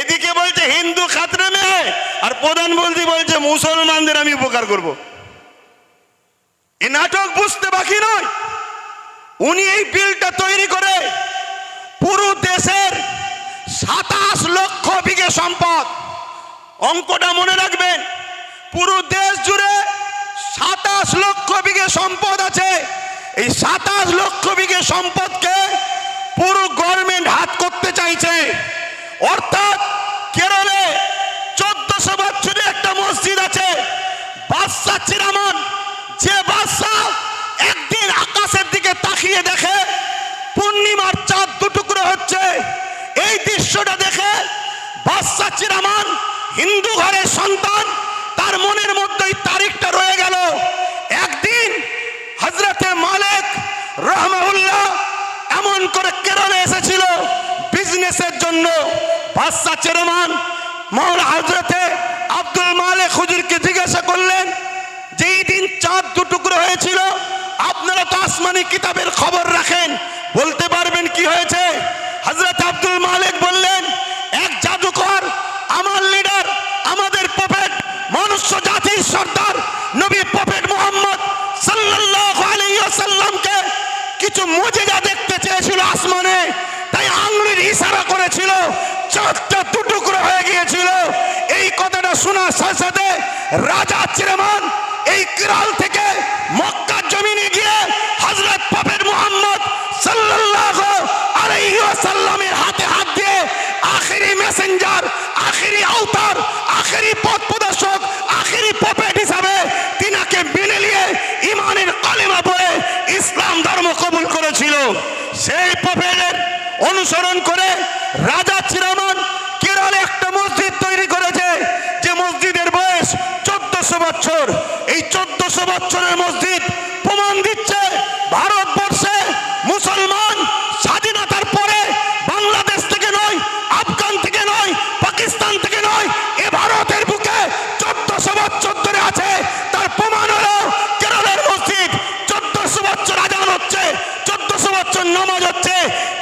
এদিকে বলছে হিন্দু খাতরে মেয়ে, আর প্রধানমন্ত্রী বলছে মুসলমানদের আমি উপকার করব। এই নাটক বুঝতে বাকি নয়। উনি এই বিলটা তৈরি করে পুরো দেশের সাতাশ লক্ষ বিঘে সম্পদ অঙ্কটা মনে রাখবেন, পুরো দেশ জুড়ে সাতাশ লক্ষ বিঘে সম্পদ আছে। এই সাতাশ লক্ষ বিঘে সম্পদকে পুরো গভর্নমেন্ট হাত করতে চাইছে। অর্থাৎ কেরলে চোদ্দশো বছরে একটা মসজিদ আছে। বাদশাহ চিরামন, যে বাদশাহ একদিন আকাশের দিকে তাকিয়ে দেখে, পূর্ণিমার চাঁদ দুটুকরো হচ্ছে। এই দৃশ্যটা দেখে বাদশাহ চিরামান, হিন্দু ঘরের সন্তান, তার মনের মধ্যে তারিখটা রয়ে গেল। একদিন হজরতে মালিক রহমাউল্লাহ এমন করে কেরলে এসেছিল। বিজনেসের জন্য বাদশাহ চেরমান মোহন হজরতে আব্দুল মালে খুজুরকে জিজ্ঞাসা করলেন, যেই দিন চাঁদ দু টুকরো হয়েছিল, আপনারা তো আসমানি কিতাবের খবর রাখেন বলতে পারবেন কি হয়েছে হজরত আব্দুল মালিক বললেন এক জাদুকর আমার লিডার আমাদের প্রফেট মনুষ্য জাতির সর্দার নবী প্রফেট মোহাম্মদ সাল্লাল্লাহু আলাইহি ওয়াসাল্লামকে কিছু মুজিজা দেখতে চেয়েছিল আসমানে তাই আঙ্গুলির ইশারা করেছিল চাঁদটা দুটুকরো হয়ে গিয়েছিল। এই কথাটা শোনার সাথে সাথে রাজা চিরমান এই কিরাল থেকে মক্কার জমিনে গিয়ে হযরত প্রফেট মুহাম্মদ হাতে হাত দিয়ে আখেরি মেসেঞ্জার আখেরি আখেরি পথ প্রদর্শক, আখেরি প্রফেট হিসাবে তিনাকে মেনে নিয়ে ইমানের কালেমা পড়ে ইসলাম ধর্ম কবুল করেছিল। সেই প্রফেটের অনুসরণ করে রাজা চিরামান কেরলে একটা মসজিদ তৈরি করেছে, যে মসজিদের বয়স চোদ্দশো বছর। এই চোদ্দশো বছরের মসজিদ প্রমাণ দিচ্ছে ভারতবর্ষে মুসলমান স্বাধীনতার পরে বাংলাদেশ থেকে নয়, আফগান থেকে নয়, পাকিস্তান থেকে নয়, এ ভারতের বুকে চোদ্দশো বছর ধরে আছে তার প্রমাণ হলো কেরলের মসজিদ চোদ্দশো বছর আজান হচ্ছে চোদ্দশো বছর নামাজ হচ্ছে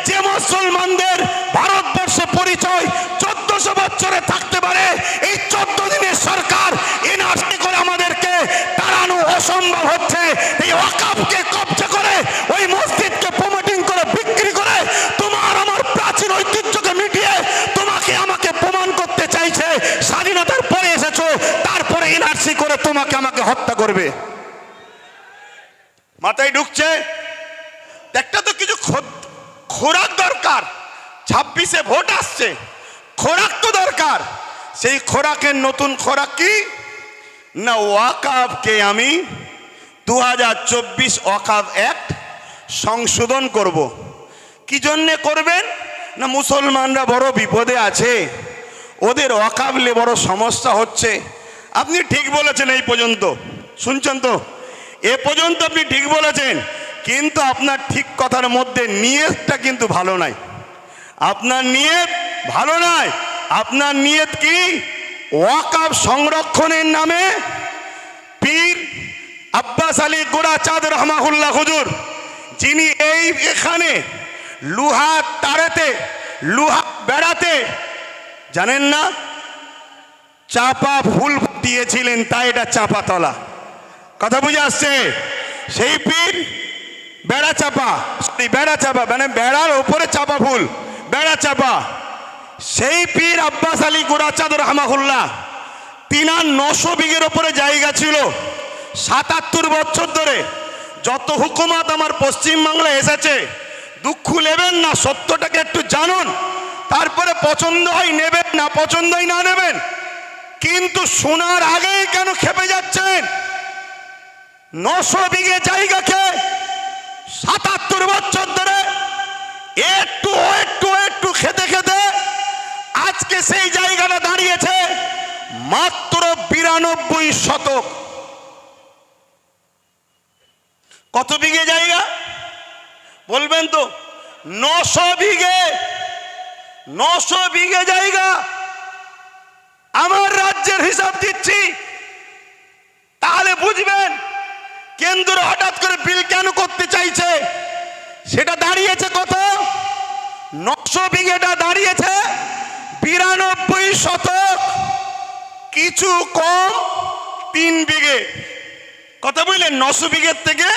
যে মুসলমানদের ভারতবর্ষে পরিচয় চোদ্দশো বছরে থাকতে পারে এই চোদ্দ দিনের সরকার এনআরসি করে আমাদেরকে তাড়ানো অসম্ভব হচ্ছে এই ওয়াকাফকে কবজা করে ওই মসজিদকে প্রমোটিং করে বিক্রি করে তোমার আমার প্রাচীন ঐতিহ্যকে মিটিয়ে তোমাকে আমাকে প্রমাণ করতে চাইছে স্বাধীনতার পরে এসেছ তারপরে এনআরসি তোমাকে আমাকে হত্যা করবে। মাথায় ঢুকছে। একটা তো কিছু খোরাক দরকার। ছাব্বিশে ভোট আসছে। খোরাক তো দরকার। সেই খোরাকের নতুন খোরাক কি? না, ওয়াকাবকে আমি দু হাজার চব্বিশ ওয়াকাব অ্যাক্ট সংশোধন করব। কি জন্যে করবেন? না, মুসলমানরা বড় বিপদে আছে। ওদের ওয়াকাবলে বড় সমস্যা হচ্ছে। আপনি ঠিক বলেছেন এই পর্যন্ত। শুনছেন তো? এ পর্যন্ত আপনি ঠিক বলেছেন, কিন্তু আপনার ঠিক কথার মধ্যে নিয়তটা কিন্তু ভালো নাই। আপনার নিয়ত ভালো নয় আপনার নিয়ত কি? ওয়াকাব সংরক্ষণের নামে পীর আব্বাস আলী গোড়া চাঁদ রহমাহুল্লাহ হুজুর, যিনি এই এখানে লুহা তারেতে, লুহা বেড়াতে, জানেন না? চাপা ভুল দিয়েছিলেন, তাই এটা চাপা তলা। কথা বুঝে আসছে? সেই পীর বেড়া চাপা বেড়া চাপা মানে বেড়ার ওপরে চাপা ফুল বেড়া চাপা। সেই পীর আব্বাস আলী গুড়াচাঁদ রহমাহুল্লাহ, তিনার নশো বিঘের ওপরে জায়গা ছিল। সাতাত্তর বছর ধরে যত হুকুমাত আমার পশ্চিমবাংলায় এসেছে, দুঃখ নেবেন না, সত্যটাকে একটু জানুন, তারপরে পছন্দ হয় নেবেন, না পছন্দ হয় না নেবেন। কিন্তু শোনার আগেই কেন খেপে যাচ্ছেন? নশো বিঘে জায়গাকে সাতাত্তর বছর ধরে একটু একটু একটু খেতে খেতে আজকে সেই জায়গাটা দাঁড়িয়েছে মাত্র বিরানব্বই শতক। কত বিঘে জায়গা? বলবেন তো? নশো বিঘে নশো বিঘে জায়গা আমার রাজ্যের হিসাব দিচ্ছি। তাহলে বুঝবেন, কেন্দ্র হঠাৎ করে বিল কেন করতে চাইছে? সেটা দাঁড়িয়েছে কত? নকশো বিঘেটা দাঁড়িয়েছে, বিরানব্বই শতক। কিছু কম, তিন বিঘে। কথা বুঝলেন? নশো বিঘের থেকে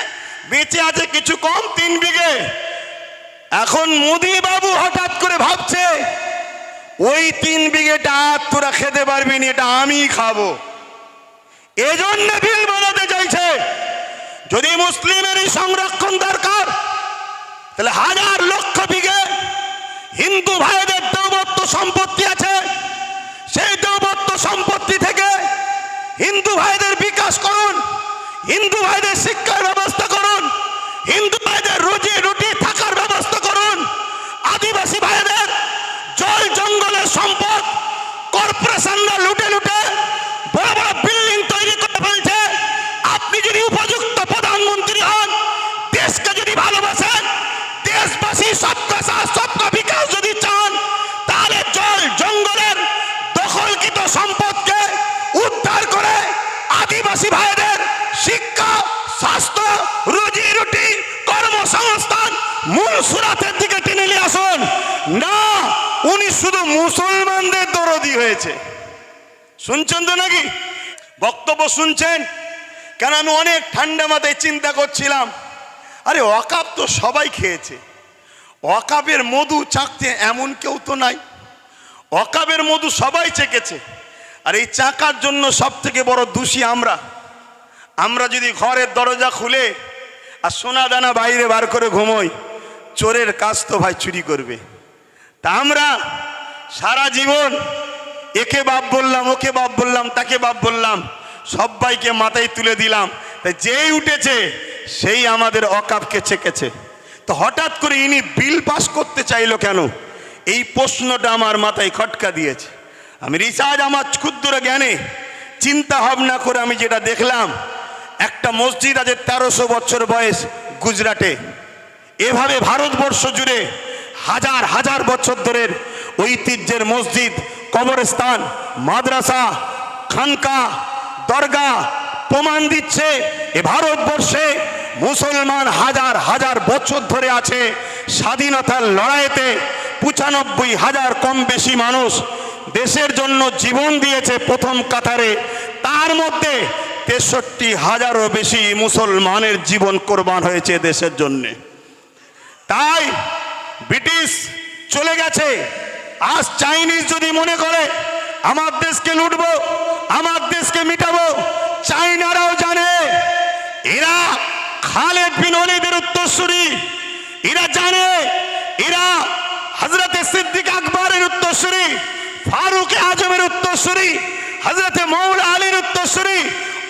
বেঁচে আছে কিছু কম, তিন বিঘে। এখন মোদি বাবু হঠাৎ করে ভাবছে ওই তিন বিঘেটা আর তোরা খেতে পারবি না, এটা আমি খাব। এজন্য বিল বানাতে চাইছে। যদি মুসলিমেরই সংরক্ষণ দরকার, তাহলে হাজার লক্ষ বিঘে হিন্দু ভাইদের দৌবত্ব সম্পত্তি আছে। সেই দৌবত্ব সম্পত্তি থেকে হিন্দু ভাইদের বিকাশ করুন, হিন্দু ভাইদের শিক্ষার ব্যবস্থা করুন, হিন্দু ভাইদের রুজি রুটি থাকার ব্যবস্থা করুন আদিবাসী ভাইদের জল জঙ্গলের সম্পদ কর্পোরেশনরা লুটে লুটে বড় বড় বিল্ডিং তৈরি করে ফেলছে। আপনি যদি উপযুক্ত প্রধানমন্ত্রী হন, দেশকে যদি ভালোবাসেন, দেশবাসী সবকা সাথ সবকা বিকাশ যদি চান, তাহলে জল জঙ্গলের দখলকৃত সম্পদকে উদ্ধার করে আদিবাসী ভাইদের শিক্ষা, স্বাস্থ্য, রুজি রুটি, কর্মসংস্থান মূল সুরাতের দিকে টেনে নিয়ে আসুন। না উনি শুধু মুসলমানদের দরদি হয়েছে। শুনছেন তো নাকি? বক্তব্য শুনছেন? কেন আমি অনেক ঠান্ডা মাথায় চিন্তা করছিলাম। আরে অকাপ তো সবাই খেয়েছে। অকাপের মধু চাকতে এমন কেউ তো নাই। অকাপের মধু সবাই চেকেছে। আর এই চাকার জন্য সব থেকে বড় দোষী আমরা। আমরা যদি ঘরের দরজা খুলে আর সোনা দানা বাইরে বার করে ঘুমোই, চোরের কাজ তো ভাই চুরি করবে। তা আমরা সারা জীবন একে বাপ বললাম, ওকে বাপ বললাম, তাকে বাপ বললাম সবাইকে মাথায় তুলে দিলাম। তাই যেই উঠেছে, সেই আমাদের অকাপকে চেকেছে তো হঠাৎ করে ইনি বিল পাস করতে চাইলো কেন? এই প্রশ্নটা আমার মাথায় খটকা দিয়েছে। আমি রিচার্জ আমার ক্ষুদ্র জ্ঞানে চিন্তা ভাবনা করে আমি যেটা দেখলাম, একটা মসজিদ আছে তেরোশো বছর বয়স গুজরাটে। এভাবে ভারতবর্ষ জুড়ে হাজার হাজার বছর ধরের ঐতিহ্যের মসজিদ, কবরস্থান, মাদ্রাসা, খানকা, দরগা প্রমাণ দিচ্ছে এ ভারতবর্ষে মুসলমান হাজার হাজার বছর ধরে আছে স্বাধীনতার লড়াইতে। পঁচানব্বই হাজার কম বেশি মানুষ দেশের জন্য জীবন দিয়েছে প্রথম কাতারে। তার মধ্যে তেষট্টি হাজারও বেশি মুসলমানের জীবন কোরবান হয়েছে দেশের জন্যে। তাই ব্রিটিশ চলে গেছে। আজ চাইনিজ যদি মনে করে, আমার দেশকে লুটবো, আমার দেশকে মিটাবো, চাইনারাও জানে। এরা খালেদ বিন অলিদের উত্তরসূরি। এরা জানে, এরা হজরতে সিদ্দিক আকবরের উত্তরসূরি, ফারুক আজমের উত্তরসূরি হজরতে মৌল আলীর উত্তরসূরি।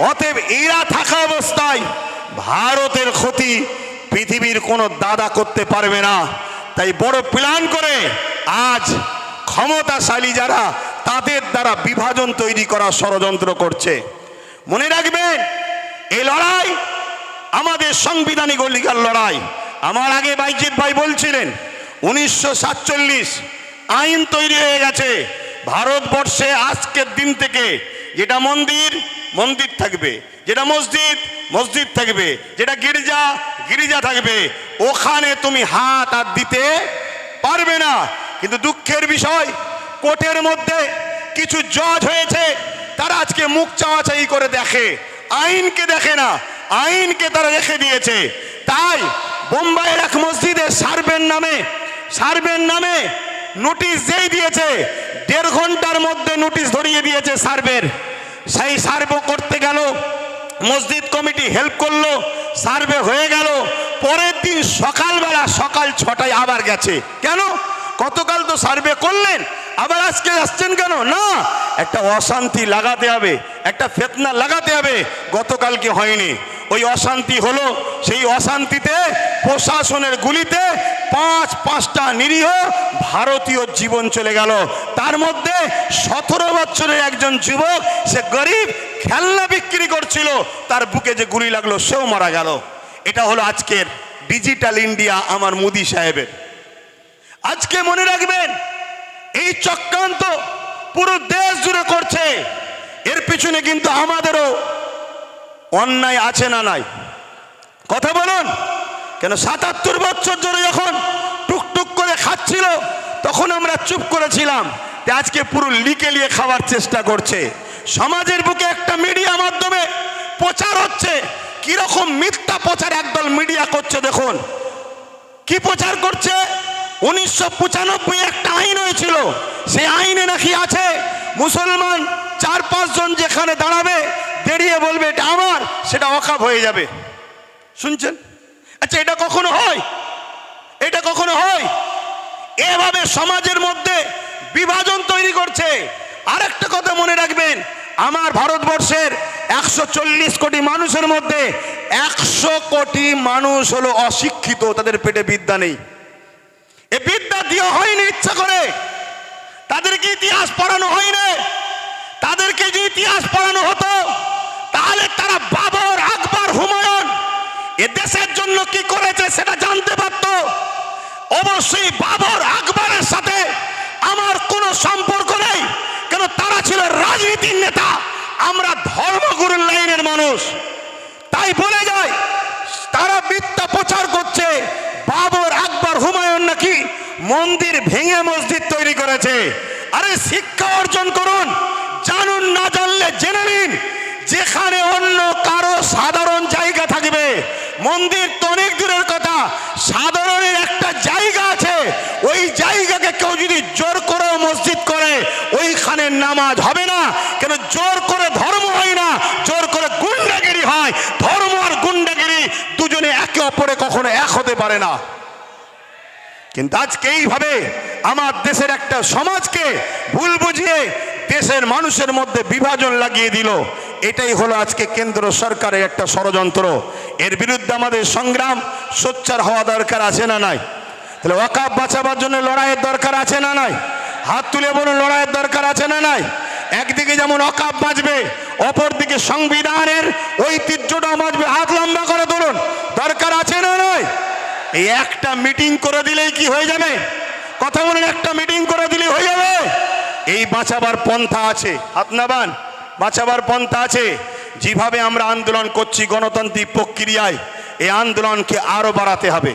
অতএব এরা থাকা অবস্থায় ভারতের ক্ষতি পৃথিবীর কোনো দাদা করতে পারবে না। তাই বড় প্ল্যান করে আজ ক্ষমতাশালী যারা, তাদের দ্বারা বিভাজন তৈরি করার ষড়যন্ত্র করছে। মনে রাখবেন, এই লড়াই আমাদের সাংবিধানিক অধিকার লড়াই। আমার আগে বাইজিৎ ভাই বলছিলেন, উনিশশো সাতচল্লিশ আইন তৈরি হয়ে গেছে। ভারতবর্ষে আজকের দিন থেকে যেটা মন্দির মন্দির থাকবে, যেটা মসজিদ মসজিদ থাকবে, যেটা গির্জা গির্জা থাকবে, ওখানে তুমি হাত আর দিতে পারবে না। কিন্তু দুঃখের বিষয় কোর্টের মধ্যে কিছু জজ হয়েছে, তারা আজকে মুখ চাওয়াচাই করে দেখে। আইনকে দেখে না, আইনকে তারা রেখে দিয়েছে। তাই বোম্বাইয়ের এক মসজিদে সার্ভের নামে সার্ভের নামে নোটিশ যেই দিয়েছে, দেড় ঘণ্টার মধ্যে নোটিশ ধরিয়ে দিয়েছে সার্ভের। সেই সার্ভে করতে গেল, মসজিদ কমিটি হেল্প করল, সার্ভে হয়ে গেল, পরের দিন সকালবেলা সকাল ছটায় আবার গেছে। কেন? গতকাল তো সার্ভে করলেন, আবার আজকে আসছেন কেন? না, একটা অশান্তি লাগাতে হবে, একটা ফেতনা লাগাতে হবে গতকালকে হয়নি? ওই অশান্তি হলো, সেই অশান্তিতে প্রশাসনের গুলিতে পাঁচ, পাঁচটা নিরীহ ভারতীয় জীবন চলে গেল। তার মধ্যে সতেরো বছরের একজন যুবক, সে গরিব, খেলনা বিক্রি করছিল, তার বুকে যে গুলি লাগল, সেও মারা গেল। এটা হলো আজকের ডিজিটাল ইন্ডিয়া আমার মোদি সাহেবের। আজকে মনে রাখবেন, এই চক্রান্ত পুরো দেশ জুড়ে করছে। এর পিছনে কিন্তু আমাদেরও অন্যায় আছে না নাই। কথা বলুন, কেন সাতাত্তর বছর ধরে যখন টুকটুক করে খাচ্ছিল, তখন আমরা চুপ করেছিলাম। আজকে পুরো লিকে লিয়ে খাওয়ার চেষ্টা করছে। সমাজের বুকে একটা মিডিয়া মাধ্যমে প্রচার হচ্ছে। কীরকম মিথ্যা প্রচার একদল মিডিয়া করছে দেখুন। কি প্রচার করছে? উনিশশো পঁচানব্বই একটা আইন হয়েছিল। সেই আইনে নাকি আছে, মুসলমান চার পাঁচজন যেখানে দাঁড়াবে দাঁড়িয়ে বলবে, এটা আমার, সেটা অকাপ হয়ে যাবে। শুনছেন? আচ্ছা এটা কখনো হয়? এটা কখনো হয়? এভাবে সমাজের মধ্যে বিভাজন তৈরি করছে। আরেকটা কথা মনে রাখবেন, আমার ভারতবর্ষের একশো চল্লিশ কোটি মানুষের মধ্যে একশো কোটি মানুষ হলো অশিক্ষিত, তাদের পেটে বিদ্যা নেই। এ বিদ্যা দিয়ে হয়নি ইচ্ছা করে। তাদেরকে ইতিহাস পড়ানো হয়নি। তাদেরকে যে ইতিহাস পড়ানো হতো, তাহলে তারা বাবর, আকবর, হুমায়ুন এ দেশের জন্য কি করেছে সেটা জানতে পারতো। অবশ্যই বাবর, আকবরের সাথে আমার কোনো সম্পর্ক নেই। কেন তারা ছিল রাজনীতির নেতা। আমরা ধর্মগুরুর লাইনের মানুষ। তাই বলে যায়, তারা মিথ্যা প্রচার করছে বাবর আকবর হুমায়ুন নাকি মন্দির ভেঙে মসজিদ তৈরি করেছে। আরে শিক্ষা অর্জন করুন, জানুন, না জানলে জেনে নিন, যেখানে অন্য কারও সাধারণ জায়গা থাকবে। মন্দির তো অনেক দূরের কথা, সাধারণের একটা জায়গা আছে, ওই জায়গাকে কেউ যদি জোর করে মসজিদ করে, ওইখানে নামাজ হবে না। কেন জোর করে ধর্ম হয় না, জোর করে গুন্ডাগিরি হয়। ধর্ম আর গুন্ডাগিরি দুজনে একে অপরে কখনো এক হতে পারে না। কিন্তু আজকে এইভাবে আমার দেশের একটা সমাজকে ভুল বুঝিয়ে দেশের মানুষের মধ্যে বিভাজন লাগিয়ে দিল। এটাই হলো আজকে কেন্দ্র সরকারের একটা ষড়যন্ত্র। এর বিরুদ্ধে আমাদের সংগ্রাম, সোচ্চার হওয়া দরকার আছে না নাই? তাহলে ওয়াকাব বাঁচাবার জন্য লড়াইয়ের দরকার আছে না নাই? হাত তুলে বলুন, লড়াইয়ের দরকার আছে না নাই? একদিকে যেমন অকাপ বাঁচবে, অপরদিকে সংবিধানের ঐতিহ্যটাও বাঁচবে। হাত লম্বা করে তুলুন, দরকার আছে না নয় এই একটা মিটিং করে দিলেই কি হয়ে যাবে? কথা বলেন, একটা মিটিং করে দিলে হয়ে যাবে? এই বাঁচাবার পন্থা আছে। আপনাবান বাঁচাবার পন্থা আছে। যেভাবে আমরা আন্দোলন করছি গণতান্ত্রিক প্রক্রিয়ায়, এই আন্দোলনকে আরও বাড়াতে হবে।